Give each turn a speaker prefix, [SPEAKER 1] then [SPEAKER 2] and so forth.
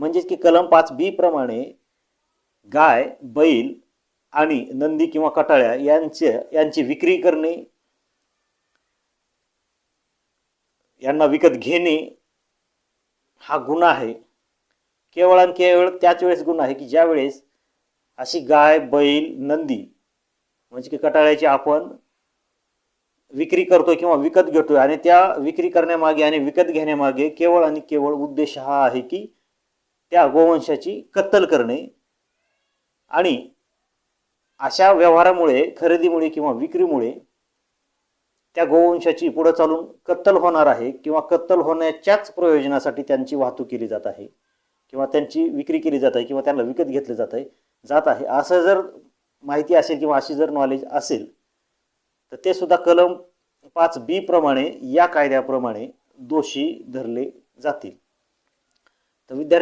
[SPEAKER 1] म्हणजेच की कलम पाच बी प्रमाणे गाय बैल आणि नंदी किंवा कटाळ्या यांचे यांची विक्री करणे यांना विकत घेणे हा गुन्हा आहे. केवळ आणि केवळ त्याच वेळेस गुन्हा आहे की ज्या वेळेस अशी गाय बैल नंदी म्हणजे की कटाळ्याची आपण विक्री करतो किंवा विकत घेतोय आणि त्या विक्री करण्यामागे आणि विकत घेण्यामागे केवळ आणि केवळ उद्देश हा आहे की त्या गोवंशाची कत्तल करणे आणि अशा व्यवहारामुळे खरेदीमुळे किंवा विक्रीमुळे त्या गोवंशाची पुढे चालून कत्तल होणार आहे किंवा कत्तल होण्याच्याच प्रयोजनासाठी त्यांची वाहतूक केली जात आहे किंवा त्यांची विक्री केली जात आहे किंवा त्यांना विकत घेतलं जात आहे जात आहे. असं जर माहिती असेल किंवा अशी जर नॉलेज असेल तर ते सुद्धा कलम पाच बी प्रमाणे या कायद्याप्रमाणे दोषी धरले जातील. तर विद्यार्थी